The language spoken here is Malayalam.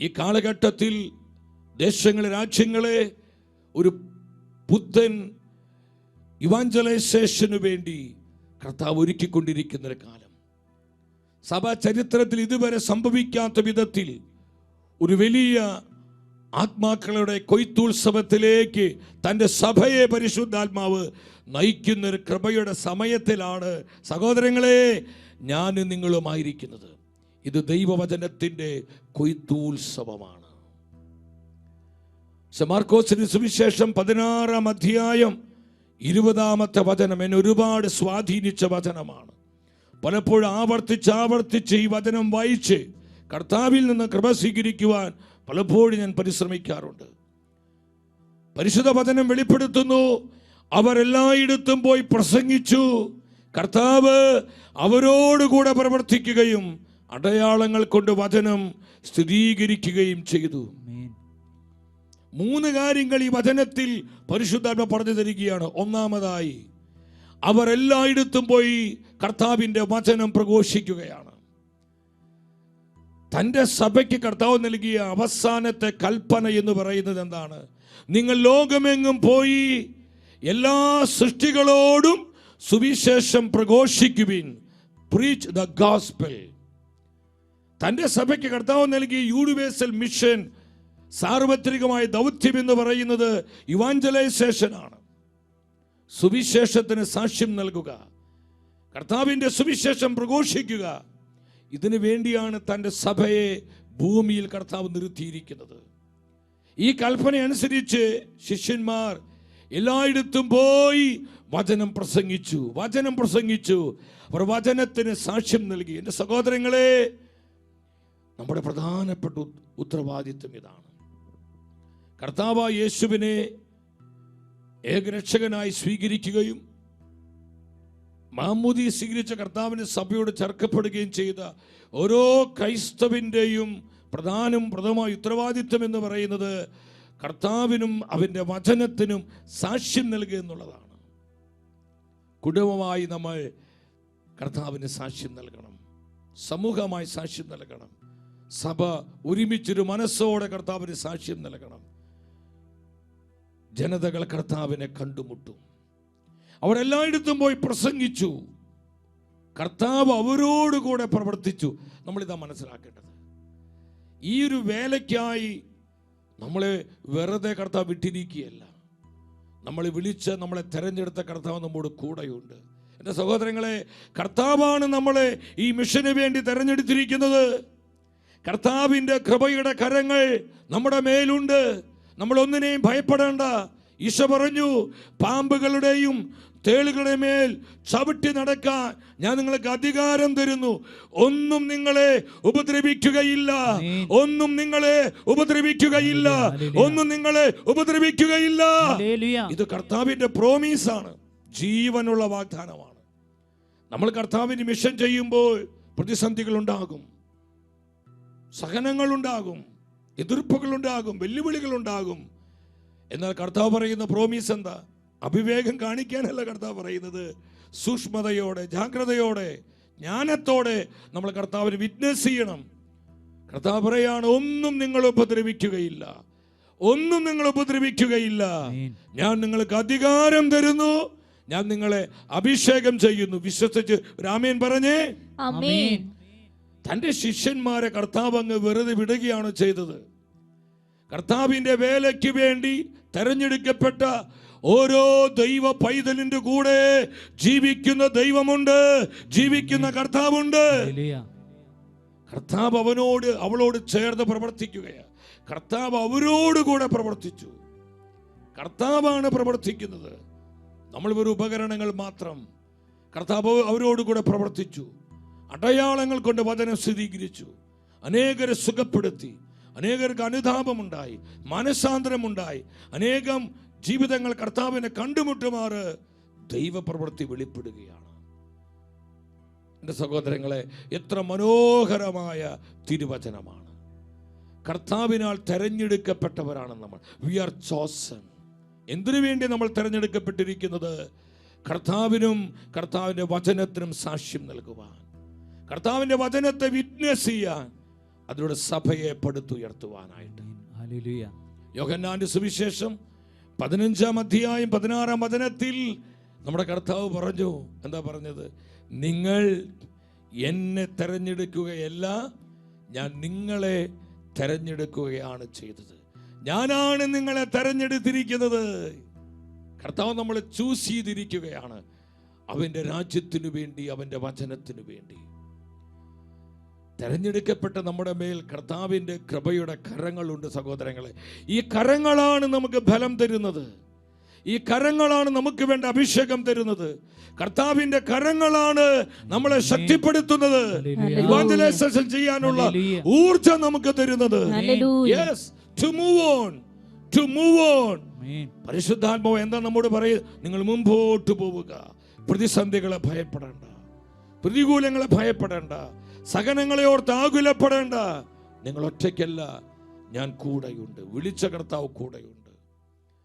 ഈ കാലഘട്ടത്തിൽ ദേശങ്ങളെ രാജ്യങ്ങളെ ഒരു പുത്തൻ ഇവാഞ്ചലൈസേഷന് വേണ്ടി കർത്താവ് ഒരുക്കിക്കൊണ്ടിരിക്കുന്ന ഒരു കാലം. സഭാ ചരിത്രത്തിൽ ഇതുവരെ സംഭവിക്കാത്ത വിധത്തിൽ ഒരു വലിയ ആത്മാക്കളുടെ കൊയ്ത്തുത്സവത്തിലേക്ക് തന്റെ സഭയെ പരിശുദ്ധാത്മാവ് നയിക്കുന്നൊരു കൃപയുടെ സമയത്തിലാണ് സഹോദരങ്ങളെ ഞാൻ നിങ്ങളുമായിരിക്കുന്നത്. ഇത് ദൈവവചനത്തിന്റെ കൊയ്ത്തൂത്സവമാണ്. സമാർക്കോസിന് സുവിശേഷം പതിനാറാം അധ്യായം ഇരുപതാമത്തെ വചനം എന്നെ ഒരുപാട് സ്വാധീനിച്ച വചനമാണ്. പലപ്പോഴും ആവർത്തിച്ച് ആവർത്തിച്ച് ഈ വചനം വായിച്ച് കർത്താവിൽ നിന്ന് കൃപ സ്വീകരിക്കുവാൻ പലപ്പോഴും ഞാൻ പരിശ്രമിക്കാറുണ്ട്. പരിശുദ്ധ വചനം വെളിപ്പെടുത്തുന്നു അവരെല്ലായിടത്തും പോയി പ്രസംഗിച്ചു കർത്താവ് അവരോടുകൂടെ പ്രവർത്തിക്കുകയും അടയാളങ്ങൾ കൊണ്ട് വചനം സ്ഥിരീകരിക്കുകയും ചെയ്തു. മൂന്ന് കാര്യങ്ങൾ ഈ വചനത്തിൽ പരിശുദ്ധാത്മ പറഞ്ഞു തരികയാണ്. ഒന്നാമതായി അവർ എല്ലായിടത്തും പോയി കർത്താവിന്റെ വചനം പ്രഘോഷിക്കുകയാണ്. തന്റെ സഭയ്ക്ക് കർത്താവ് നൽകിയ അവസാനത്തെ കൽപ്പന എന്ന് പറയുന്നത് എന്താണ്? നിങ്ങൾ ലോകമെങ്ങും പോയി എല്ലാ സൃഷ്ടികളോടും സുവിശേഷം പ്രഘോഷിക്കുവിൻ. പ്രീച്ച് ദ ഗാസ്പൽ തന്റെ സഭയ്ക്ക് കർത്താവ് നൽകിയ യൂണിവേഴ്സൽ മിഷൻ സാർവത്രികമായ ദൗത്യം എന്ന് പറയുന്നത് ഇവാഞ്ചലൈസേഷൻ ആണ്. സുവിശേഷത്തിന് സാക്ഷ്യം നൽകുക കർത്താവിന്റെ സുവിശേഷം പ്രഘോഷിക്കുക. ഇതിനു വേണ്ടിയാണ് തന്റെ സഭയെ ഭൂമിയിൽ കർത്താവ് നിർത്തിയിരിക്കുന്നത്. ഈ കൽപ്പന അനുസരിച്ച് ശിഷ്യന്മാർ എല്ലായിടത്തും പോയി വചനം പ്രസംഗിച്ചു വചനം പ്രസംഗിച്ചു. അവർ വചനത്തിന് സാക്ഷ്യം നൽകി. എന്റെ സഹോദരങ്ങളെ നമ്മുടെ പ്രധാനപ്പെട്ട ഉത്- ഉത്തരവാദിത്വം ഇതാണ്. കർത്താവ യേശുവിനെ ഏകരക്ഷകനായി സ്വീകരിക്കുകയും മാമൂതി സ്വീകരിച്ച കർത്താവിന് സഭയോട് ചേർക്കപ്പെടുകയും ചെയ്ത ഓരോ ക്രൈസ്തവിന്റെയും പ്രധാനം പ്രഥമമായ ഉത്തരവാദിത്വം എന്ന് പറയുന്നത് കർത്താവിനും അവന്റെ വചനത്തിനും സാക്ഷ്യം നൽകുക എന്നുള്ളതാണ്. കുടുംബമായി നമ്മൾ കർത്താവിന് സാക്ഷ്യം നൽകണം. സമൂഹമായി സാക്ഷ്യം നൽകണം. സഭ ഒരുമിച്ചൊരു മനസ്സോടെ കർത്താവിന് സാക്ഷ്യം നൽകണം. ജനതകൾ കർത്താവിനെ കണ്ടുമുട്ടും. അവരെല്ലായിടത്തും പോയി പ്രസംഗിച്ചു. കർത്താവ് അവരോടുകൂടെ പ്രവർത്തിച്ചു. നമ്മളിതാ മനസ്സിലാക്കേണ്ടത്. ഈ ഒരു വേലയ്ക്കായി നമ്മളെ വെറുതെ കർത്താവ് വിട്ടിരിക്കുകയല്ല. നമ്മളെ വിളിച്ച് നമ്മളെ തെരഞ്ഞെടുത്ത കർത്താവ് നമ്മോട് കൂടെയുണ്ട്. എന്റെ സഹോദരങ്ങളെ കർത്താവാണ് നമ്മളെ ഈ മിഷന് വേണ്ടി തെരഞ്ഞെടുത്തിരിക്കുന്നത്. കർത്താവിന്റെ കൃപയുടെ കരങ്ങൾ നമ്മുടെ മേലുണ്ട്. നമ്മൾ ഒന്നിനെയും ഭയപ്പെടേണ്ട. ഈശോ പറഞ്ഞു പാമ്പുകളുടെയും തേളുകളുടെ മേൽ ചവിട്ടി നടക്കാൻ ഞാൻ നിങ്ങൾക്ക് അധികാരം തരുന്നു. ഒന്നും നിങ്ങളെ ഉപദ്രവിക്കുകയില്ല. ഒന്നും നിങ്ങളെ ഉപദ്രവിക്കുകയില്ല. ഒന്നും നിങ്ങളെ ഉപദ്രവിക്കുകയില്ല. ഇത് കർത്താവിന്റെ പ്രോമീസാണ്. ജീവനുള്ള വാഗ്ദാനമാണ്. നമ്മൾ കർത്താവിന് മിഷൻ ചെയ്യുമ്പോൾ പ്രതിസന്ധികൾ ഉണ്ടാകും സഹനങ്ങൾ ഉണ്ടാകും എതിർപ്പുകൾ ഉണ്ടാകും വെല്ലുവിളികൾ ഉണ്ടാകും എന്നാൽ കർത്താവ് പറയുന്ന പ്രോമീസ് എന്താ? അഭിവേഗം കാണിക്കാനല്ല കർത്താവ് പറയുന്നത്. സൂക്ഷ്മതയോടെ ജാഗ്രതയോടെ ജ്ഞാനത്തോടെ നമ്മൾ കർത്താവിന് വിറ്റ്നസ് ചെയ്യണം. കർത്താവ് പറയാണ് ഒന്നും നിങ്ങൾ ഉപദ്രവിക്കുകയില്ല. ഒന്നും നിങ്ങൾ ഉപദ്രവിക്കുകയില്ല. ഞാൻ നിങ്ങൾക്ക് അധികാരം തരുന്നു. ഞാൻ നിങ്ങളെ അഭിഷേകം ചെയ്യുന്നു. വിശ്വസിച്ച് രാമേൻ പറഞ്ഞേ. ആമേൻ. തന്റെ ശിഷ്യന്മാരെ കർത്താവ് അങ്ങ് വെറുതെ വിടുകയാണ് ചെയ്തത്. കർത്താവിന്റെ വേലയ്ക്ക് വേണ്ടി തെരഞ്ഞെടുക്കപ്പെട്ട ഓരോ ദൈവ പൈതലിന്റെ കൂടെ ജീവിക്കുന്ന ദൈവമുണ്ട് ജീവിക്കുന്ന കർത്താവുണ്ട്. കർത്താവ് അവനോട് അവളോട് ചേർന്ന് പ്രവർത്തിക്കുകയാണ്. കർത്താവ് അവരോട് കൂടെ പ്രവർത്തിച്ചു. കർത്താവാണ് പ്രവർത്തിക്കുന്നത്. നമ്മൾ ഒരു ഉപകരണങ്ങൾ മാത്രം. കർത്താവ് അവരോട് കൂടെ പ്രവർത്തിച്ചു. അടയാളങ്ങൾ കൊണ്ട് വചനം സ്ഥിരീകരിച്ചു. അനേകരെ സുഖപ്പെടുത്തി. അനേകർക്ക് അനുതാപമുണ്ടായി. മനസാന്തരമുണ്ടായി. അനേകം ജീവിതങ്ങൾ കർത്താവിനെ കണ്ടുമുട്ടുമാറ് ദൈവപ്രവൃത്തി വെളിപ്പെടുകയാണ്. എന്റെ സഹോദരങ്ങളെ എത്ര മനോഹരമായ തിരുവചനമാണ്. കർത്താവിനാൽ തെരഞ്ഞെടുക്കപ്പെട്ടവരാണ് നമ്മൾ. വി ആർ ചോസൺ എന്തിനു വേണ്ടി നമ്മൾ തെരഞ്ഞെടുക്കപ്പെട്ടിരിക്കുന്നത്? കർത്താവിനും കർത്താവിന്റെ വചനത്തിനും സാക്ഷ്യം നൽകുവാൻ. കർത്താവിന്റെ വചനത്തെ വിറ്റ്നസ് ചെയ്യാൻ അതിലൂടെ സഭയെ പടുത്തുയർത്തുവാനായിട്ട്. യോഗന്നാന്റെ യോഹന്നാന്റെ സുവിശേഷം പതിനഞ്ചാം അധ്യായം പതിനാറാം വചനത്തിൽ നമ്മുടെ കർത്താവ് പറഞ്ഞു എന്താ പറഞ്ഞത്? നിങ്ങൾ എന്നെ തെരഞ്ഞെടുക്കുകയല്ല ഞാൻ നിങ്ങളെ തെരഞ്ഞെടുക്കുകയാണ് ചെയ്തത്. ഞാനാണ് നിങ്ങളെ തെരഞ്ഞെടുത്തിരിക്കുന്നത്. കർത്താവ് നമ്മളെ ചൂസ് ചെയ്തിരിക്കുകയാണ്. അവന്റെ രാജ്യത്തിനു വേണ്ടി അവന്റെ വചനത്തിനു വേണ്ടി. തെരഞ്ഞെടുക്കപ്പെട്ട നമ്മുടെ മേൽ കർത്താവിന്റെ കൃപയുടെ കരങ്ങളുണ്ട് സഹോദരങ്ങളെ. ഈ കരങ്ങളാണ് നമുക്ക് ഫലം തരുന്നത്. ഈ കരങ്ങളാണ് നമുക്ക് വേണ്ട അഭിഷേകം തരുന്നത്. കർത്താവിന്റെ കരങ്ങളാണ് നമ്മളെ ശക്തിപ്പെടുത്തുന്നത്. ഇവാഞ്ചലൈസേഷൻ ചെയ്യാനുള്ള. ഊർജം നമുക്ക് തരുന്നത്. Hallelujah. Yes to move on to move on ആമേൻ പരിശുദ്ധാത്മാവ് എന്താ നമ്മോട് പറയുക? നിങ്ങൾ മുമ്പോട്ട് പോവുക. പ്രതിസന്ധികളെ ഭയപ്പെടേണ്ട. പ്രതികൂലങ്ങളെ ഭയപ്പെടേണ്ട. സഹനങ്ങളെ ഓർത്ത് ആകുലപ്പെടേണ്ട. നിങ്ങൾ ഒറ്റയ്ക്കല്ല ഞാൻ കൂടെയുണ്ട്. വിളിച്ച കർത്താവ് കൂടെയുണ്ട്.